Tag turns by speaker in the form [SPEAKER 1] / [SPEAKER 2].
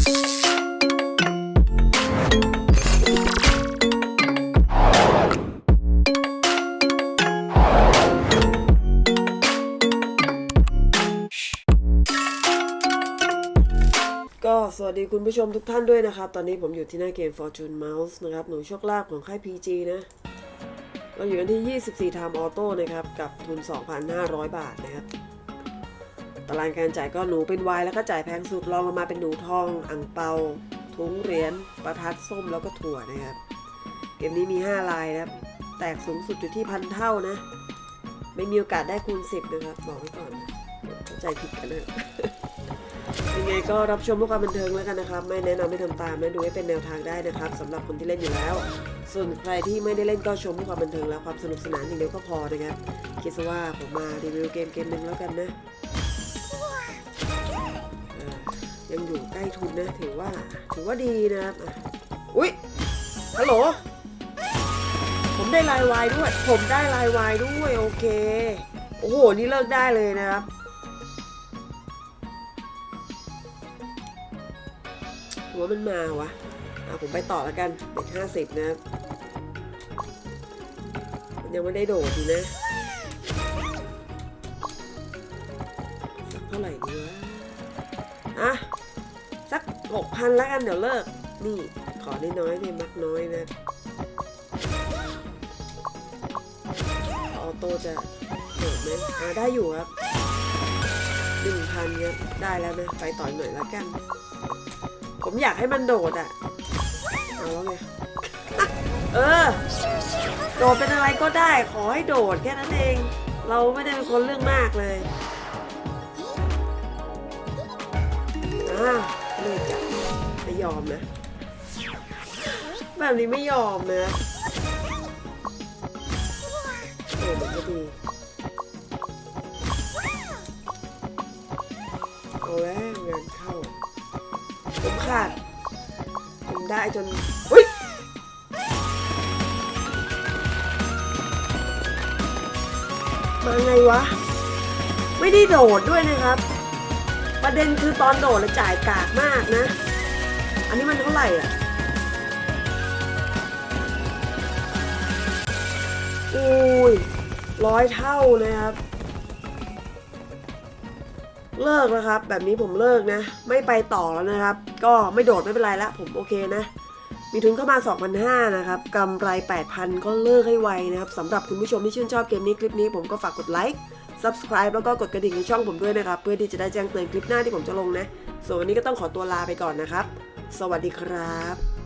[SPEAKER 1] ก็สวัสดีคุณผู้ชมทุกท่านด้วยนะครับ ตอนนี้ผมอยู่ที่หน้าเกม Fortune Mouse นะครับ หนูโชคลาภของค่าย PG นะ เราอยู่กันที่ 24 Time Auto นะครับ กับทุน 2,500 บาทนะครับ ตารางการจ่ายก็หนูเป็นวายแล้วก็จ่ายแพงสุดรองลงมาเป็นหนูทองอ่างเปาทุงเหรียญประทัดส้มแล้วก็ถั่วนะครับเกมนี้มี 5 ลายนะครับ แตกสูงสุดอยู่ที่พันเท่านะ ไม่มีโอกาสได้คูณ 10 นะครับ บอกไว้ก่อนเข้าใจผิดกันนะยังไงก็รับชมเพื่อความบันเทิงแล้วกันนะครับ ไม่แนะนำให้ทำตามนะดูให้เป็นแนวทางได้นะครับสำหรับคนที่เล่นอยู่แล้ว ส่วนใครที่ไม่ได้เล่นก็ชมเพื่อความบันเทิงและความสนุกสนานอย่างเดียวก็พอนะครับคิดซะว่าผมมารีวิวเกมเกมหนึ่งแล้วกันนะ ยังอยู่ใกล้ทุนนะถือว่า ถือว่าดีนะครับอุ๊ยฮัลโหลผมได้ลายวายด้วย ผมได้ลายวายด้วยโอเค โอ้โห นี่เลิกได้เลยนะครับ หัวมันมาวะอะผมไปต่อแล้วกันเด็กห้าสิบนะมันยังไม่ได้โดดดีนะเท่าไหร่ดีวะอะ หกพันแล้วกันเดี๋ยวเลิก นี่ขอน้อยๆเนี่มักน้อยนะออโต้จะโดดไหมอ่าได้อยู่ครับหนึ่งพันครับได้แล้วนะ ไปต่อยหน่อยแล้วกัน ผมอยากให้มันโดดอะ เอาแล้วไง เออ โดดเป็นอะไรก็ได้ ขอให้โดดแค่นั้นเอง เราไม่ได้เป็นคนเรื่องมากเลย อมนะ แบบนี้ไม่ยอมนะโดดมันก็ดีเอาแล้วงานเข้า ผมขาด ผมได้จนอุ้ยมาไงวะ ไม่ได้โดดด้วยนะครับ ประเด็นคือตอนโดดแล้วจ่ายกากมากนะ ไหร่อะอุ้ยร้อยเท่านะครับ เลิกแล้วครับ แบบนี้ผมเลิกนะ ไม่ไปต่อแล้วนะครับ ก็ไม่โดดไม่เป็นไรละผมโอเคนะ มีทุนเข้ามา 2,500 นะครับกำไร 8,000 ก็เลิกให้ไวนะครับสำหรับคุณผู้ชมที่ชื่นชอบเกมนี้คลิปนี้ผมก็ฝากกดไลค์ subscribe แล้วก็กดกระดิ่งในช่องผมด้วยนะครับ เพื่อที่จะได้แจ้งเตือนคลิปหน้าที่ผมจะลงนะ ส่วนวันนี้ก็ต้องขอตัวลาไปก่อนนะครับ สวัสดีครับ